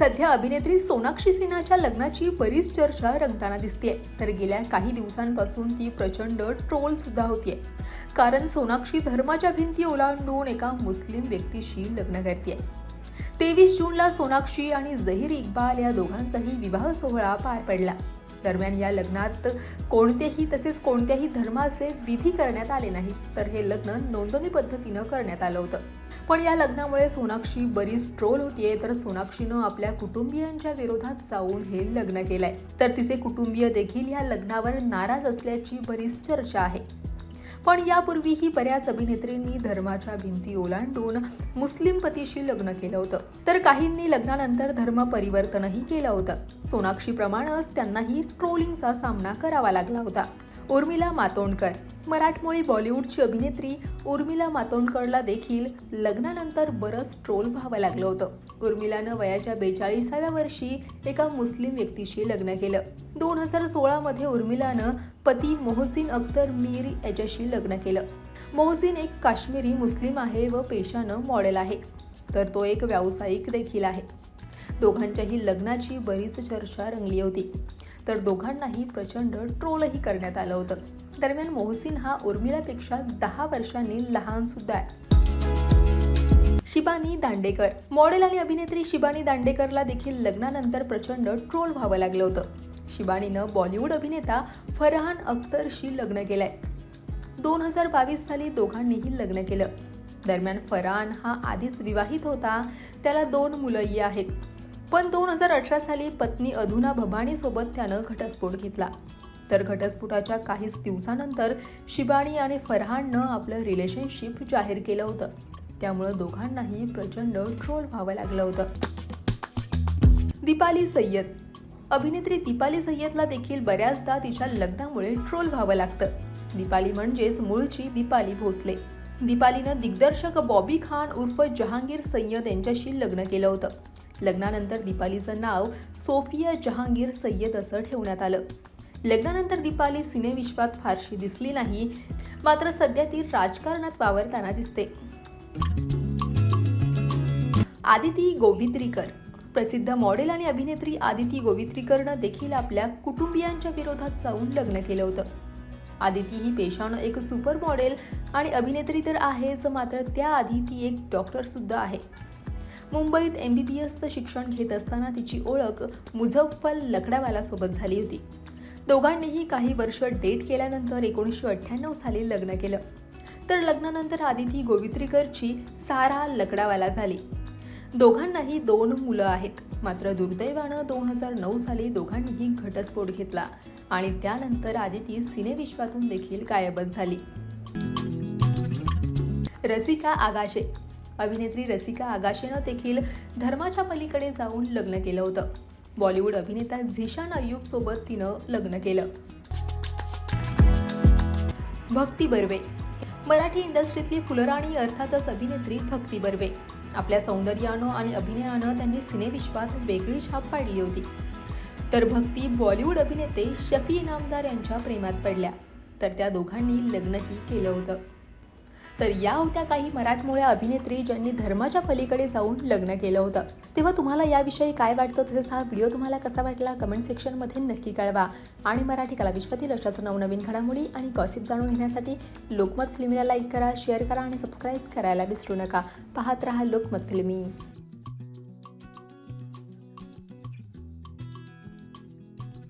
सध्या अभिनेत्री सोनाक्षी सिन्हाच्या लग्नाची बरीच चर्चा रंगताना दिसतेय. तर गेल्या काही दिवसांपासून ती प्रचंड ट्रोल सुद्धा होतीये. कारण सोनाक्षी धर्माच्या भिंती ओलांडून एका मुस्लिम व्यक्तीशी लग्न करते तेवीस जूनला सोनाक्षी आणि झहीर इक्बाल या दोघांचाही विवाह सोहळा पार पडला. दरम्यान या लग्नात कोणतेही तसेच कोणत्याही धर्माचे विधी करण्यात आले नाहीत. तर हे लग्न नोंदणी पद्धतीनं करण्यात आलं होतं. पण या लग्नामुळे सोनाक्षी बरीच ट्रोल होतीये. तर सोनाक्षीनं आपल्या कुटुंबियांच्या विरोधात जाऊन हे लग्न केलंय. तर तिचे कुटुंबीय देखील या लग्नावर नाराज असल्याची बरीच चर्चा आहे. पण यापूर्वीही बऱ्याच अभिनेत्रींनी धर्माच्या भिंती ओलांडून मुस्लिम पतीशी लग्न केलं होतं. तर काहींनी लग्नानंतर धर्म परिवर्तनही केलं होतं. सोनाक्षीप्रमाणेच त्यांनाही ट्रोलिंगचा सामना करावा लागला होता. उर्मिला मातोंडकर मराठमोळी बॉलिवूडची अभिनेत्री उर्मिला मातोंडकरला देखील लग्नानंतर बरंच ट्रोल व्हावं लागलं होतं. उर्मिलानं वयाच्या बेचाळीसाव्या वर्षी एका मुस्लिम व्यक्तीशी लग्न केलं. दोन हजार सोळामध्ये उर्मिलानं पती मोहसिन अख्तर मीर याच्याशी लग्न केलं. मोहसिन एक काश्मीरी मुस्लिम आहे व पेशानं मॉडेल आहे. तर तो एक व्यावसायिक देखील आहे. दोघांच्याही लग्नाची बरीच चर्चा रंगली होती. तर दोघांनाही प्रचंड ट्रोलही करण्यात आलं होतं. दरम्यान मोहसिन हा उर्मिलापेक्षा दहा वर्षांनी लहान सुद्धा आहे. शिबानी दांडेकर. मॉडेल आणि अभिनेत्री शिबानी दांडेकरला देखील लग्नानंतर प्रचंड ट्रोल व्हावं लागलं होतं. शिबानीनं बॉलिवूड अभिनेता फरहान अख्तरशी लग्न केलंय. दोन हजार बावीस साली दोघांनीही लग्न केलं. दरम्यान फरहान हा आधीच विवाहित होता. त्याला दोन मुलंही आहेत. पण दोन हजार अठरा साली पत्नी अधुना भबानीसोबत त्यानं घटस्फोट घेतला. तर घटस्फोटाच्या काहीच दिवसानंतर शिबानी आणि फरहाननं आपलं रिलेशनशिप जाहीर केलं होतं. त्यामुळं दोघांनाही प्रचंड ट्रोल व्हावं लागलं होतं. दीपाली सय्यद. अभिनेत्री दीपाली सय्यदला देखील बऱ्याचदा तिच्या लग्नामुळे ट्रोल व्हावं लागतं. दीपाली म्हणजेच मूळची दीपाली भोसले. दीपालीनं दिग्दर्शक बॉबी खान उर्फ जहांगीर सय्यद यांच्याशी लग्न केलं होतं. लग्नानंतर दीपालीचं नाव सोफिया जहांगीर सय्यद असं ठेवण्यात आलं. लग्नानंतर दीपाली सिनेविश्वात फारशी दिसली नाही. मात्र सध्या ती राजकारणात वावरताना दिसते. आदिती गोवित्रीकर. प्रसिद्ध मॉडेल आणि अभिनेत्री आदिती गोवित्रीकरनं देखील आपल्या कुटुंबियांच्या विरोधात जाऊन लग्न केलं होतं. आदिती ही पेशानं एक सुपर मॉडेल आणि अभिनेत्री तर आहेच मात्र त्याआधी ती एक डॉक्टर सुद्धा आहे. मुंबईत एम बी बी एसचं शिक्षण घेत असताना तिची ओळख मुझफ्फल लकडावालासोबत झाली होती. दोघांनीही काही वर्ष डेट केल्यानंतर एकोणीसशे अठ्ठ्याण्णव साली लग्न केलं. तर लग्नानंतर आदिती गोवित्रीकरची सारा लकडावाला झाली. दोघांनाही दोन मुलं आहेत. मात्र दुर्दैवानं दोन हजार नऊ साली दोघांनीही घटस्फोट घेतला आणि त्यानंतर आदिती सिनेविश्वातून देखील गायबच झाली. रसिका आगाशे. अभिनेत्री रसिका आगाशेनं देखील धर्माच्या पलीकडे जाऊन लग्न केलं होतं. बॉलिवूड अभिनेता झिशान अय्यूब सोबत तिनं लग्न केलं. भक्ती बर्वे. मराठी इंडस्ट्रीतली फुलराणी अर्थातच अभिनेत्री भक्ती बर्वे. आपल्या सौंदर्यानं आणि अभिनयानं त्यांनी सिनेविश्वात वेगळी छाप पाडली होती. तर भक्ती बॉलिवूड अभिनेते शफी इनामदार यांच्या प्रेमात पडल्या. तर त्या दोघांनी लग्नही केलं होतं. तर या होत्या काही मराठमोळ्या अभिनेत्री ज्यांनी धर्माच्या पलीकडे जाऊन लग्न केलं होतं. तेव्हा तुम्हाला याविषयी काय वाटतं? तसेच हा व्हिडिओ तुम्हाला कसा वाटला? कमेंट सेक्शनमध्ये नक्की कळवा. आणि मराठी कला विश्वातील अशाच नवनवीन घडामोडी आणि गॉसिप जाणून घेण्यासाठी लोकमत फिल्मीला लाईक करा शेअर करा आणि सबस्क्राईब करायला विसरू नका. पाहत रहा लोकमत फिल्मी.